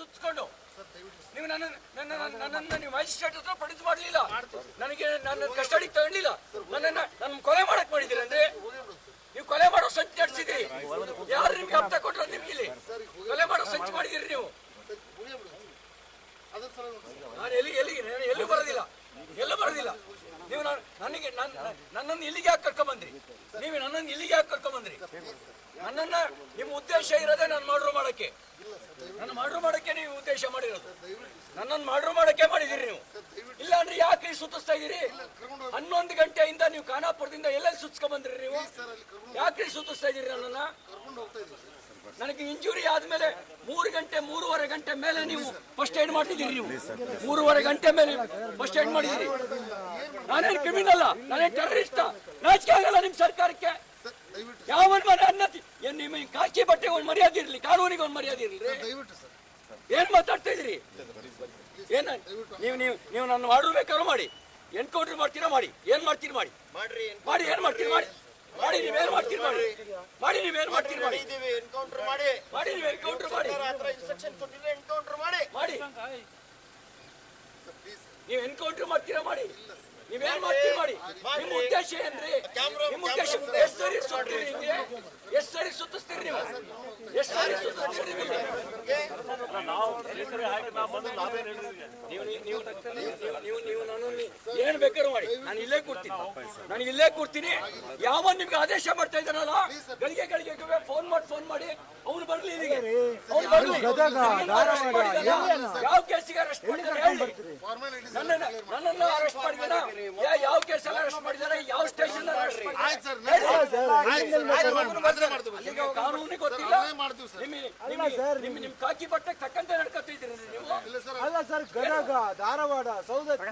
ಸುತ್ತಿಕೊಂಡು ನೀವು ನನ್ನ ನನ್ನ ನೀವು ಮ್ಯಾಜಿಸ್ಟ್ರೇಟ್ ಹತ್ರ ಪಡೆದು ಮಾಡಲಿಲ್ಲ. ನನಗೆ ನನ್ನ ಕಸ್ಟಡಿಗೆ ತಗೊಂಡಿಲ್ಲ. ನನ್ನನ್ನ ನನ್ನ ಕೊಲೆ ಮಾಡಕ್ ಮಾಡಿದ್ದೀರಿ ಅಂದ್ರೆ ನೀವು ಕೊಲೆ ಮಾಡೋ ಸಂಚು ನಡೆಸಿದ್ರಿ ಯಾರು ನಿಮ್ಗೆ ಹಪ್ತ ಕೊಟ್ರ ನಿಮ್ಗೆ ಇಲ್ಲಿ? ಕೊಲೆ ಮಾಡೋ ಸಂಚು ಮಾಡಿದಿರಿ ನೀವು. ನಾನು ಎಲ್ಲಿ ಎಲ್ಲಿಗೆ ನಾನು ಎಲ್ಲೂ ಬರೋದಿಲ್ಲ. ಎಲ್ಲೂ ಬರೋದಿಲ್ಲ. ನೀವು ನಾನು ನನಗೆ ನನ್ನ ನನ್ನನ್ನು ಇಲ್ಲಿಗೆ ಯಾಕೆ ಕರ್ಕೊಂಬಂದ್ರಿ ನೀವು ನನ್ನನ್ನು ಇಲ್ಲಿಗೆ ಯಾಕೆ ಕರ್ಕೊಂಬಂದ್ರಿ ನನ್ನನ್ನ ನಿಮ್ಮ ಉದ್ದೇಶ ಇರೋದೇ ನಾನು ಮಾಡ್ರು ಮಾಡಕ್ಕೆ. ನನ್ನ ಮಾಡ್ರು ಮಾಡಕ್ಕೆ ನೀವು ಉದ್ದೇಶ ಮಾಡಿರೋದು. ನನ್ನನ್ನು ಮಾಡ್ರು ಮಾಡಕ್ಕೆ ಮಾಡಿದಿರಿ ನೀವು. ಇಲ್ಲ ಅಂದ್ರೆ ಯಾಕೆ ಸುತ್ತಿಸ್ತಾ ಇದೀರಿ ಹನ್ನೊಂದು ಗಂಟೆಯಿಂದ ನೀವು ಖಾನಾಪುರದಿಂದ ಎಲ್ಲೆಲ್ಲಿ ಸುತ್ಸ್ಕೊಂಡ್ ಬಂದ್ರಿ ನೀವು? ಯಾಕೆ ಸುತ್ತಿಸ್ತಾ ಇದೀರಿ ನನ್ನನ್ನ? ನನಗೆ ಇಂಜುರಿ ಆದ್ಮೇಲೆ ಮೂರು ಗಂಟೆ, ಮೂರುವರೆ ಗಂಟೆ ಮೇಲೆ ನೀವು ಫಸ್ಟ್ ಏಡ್ ಮಾಡ್ತಿದ್ದೀರಿ ನೀವು. ಮೂರುವರೆ ಗಂಟೆ ಮೇಲೆ ಫಸ್ಟ್ ಏಡ್ ಮಾಡಿದ್ದೀರಿ. ನಾನೇನು ಕ್ರಿಮಿನಲ್ ನಾನೇನು ಟೆರರಿಸ್ಟ್ ನಾಚಿಕೆ ಆಗಲ್ಲ ನಿಮ್ ಸರ್ಕಾರಕ್ಕೆ ಸರ್ ದಯವಿಟ್ಟು ಯಾವನ್ ಮನೆ ಅನ್ನತಿ ಏನ್ ನಿಮ್ಮ ಈ ಕಾಕಿ ಬಟ್ಟೆಗೆ ಒಂದು ಮರ್ಯಾದೆ ಇರ್ಲಿ ಕಾನೂನಿಗೆ ಒಂದು ಮರ್ಯಾದೆ ಇರ್ಲಿ. ದಯವಿಟ್ಟು ಸರ್. ಏನ್ ಮಾತಾಡ್ತಾ ಇದ್ರಿ? ಏನ ನೀವು ನೀವು ನೀವು ನನ್ನ ಮಾಡಬೇಕಾದ್ರೂ ಮಾಡಿ. ಎನ್ಕೌಂಟರ್ ಮಾಡ್ತೀರಾ ಮಾಡಿ. ಏನ್ ಮಾಡ್ತೀರಿ ಮಾಡಿ? ಮಾಡ್ರಿ ಮಾಡಿ ಏನ್ ಮಾಡ್ತೀರಿ ಮಾಡಿ? ಮಾಡಿ ನೀವೇನ್ ಮಾಡ್ತೀರಿ ಮಾಡಿ? ಮಾಡಿ ನೀವೇನ್ ಮಾಡ್ತೀರಿ ಮಾಡಿ? ಎನ್ಕೌಂಟರ್ ಮಾಡಿ. ಮಾಡಿ ನೀವು ಎನ್ಕೌಂಟರ್ ಮಾಡಿ. ಎನ್ಕೌಂಟರ್ ಮಾಡಿ. ಮಾಡಿ. ನೀವು ಎನ್ಕೌಂಟರ್ ಮಾಡ್ತೀರಾ ಮಾಡಿ? ನೀವೇನ್ ಮಾಡ್ತೀರಿ ಮಾಡಿ? ನಿಮ್ಮ ಉದ್ದೇಶ ಏನ್ರಿ? ನಿಮ್ಮ ಉದ್ದೇಶ ಸರಿ ಸುತ್ತೀರಿ ಹಿಂಗೆ. ಎಷ್ಟು ಸಾರಿ ಸುತ್ತಿಸ್ತೀರಿ ನೀವು? ಎಷ್ಟು ಸಾರಿ ಸುತ್ತಿಸ್ತೀರಿ ನೀವು? ನೀವು ನೀವು- ನೀವು ನೀವು- ನನ್ನನ್ನು ಏನ್ ಬೇಕಾದ್ರೂ ಮಾಡಿ. ನಾನು ಇಲ್ಲೇ ಕೂರ್ತೀನಿ. ನಾನು ಇಲ್ಲೇ ಕೂರ್ತೀನಿ. ಯಾವ ನಿಮ್ಗೆ ಆದೇಶ ಮಾಡ್ತಾ ಇದ್ದಾನಲ್ಲ ಗಳಿಗೆ ಗಳಿಗೆ ಫೋನ್ ಮಾಡಿ ಫೋನ್ ಮಾಡಿ. ಅವ್ನು ಬರ್ಲಿ ಇಲ್ಲಿಗೆ. ಅವ್ನು ಬರ್ಲಿ? ಯಾವ ಕೇಸಿಗೆ ಅರೆಸ್ಟ್ ಮಾಡಿದಾರೆ ಹೇಳಿ. ನನ್ನನ್ನ ಅರೆಸ್ಟ್ ಮಾಡಿದಾರ ಯಾವ ಕೇಸಲ್ಲಿ ಅರೆಸ್ಟ್ ಮಾಡಿದಾರೆ ಯಾವ ಕಾನೂನಿಗೆ ಗೊತ್ತಿಲ್ಲ. ಅದನ್ನೇ ಮಾಡ್ತೀವಿ ಸರ್. ನಿಮ್ಮ ಕಾಕಿ ಬಟ್ಟೆ ತಕ್ಕಂತೆ ನಡ್ಕೊತಿದ್ದೀರಿ ನೀವು? ಸರ್ ಅಲ್ಲ ಸರ್ ಗದಗ ಧಾರವಾಡ ಸೌದತ್ತಿ.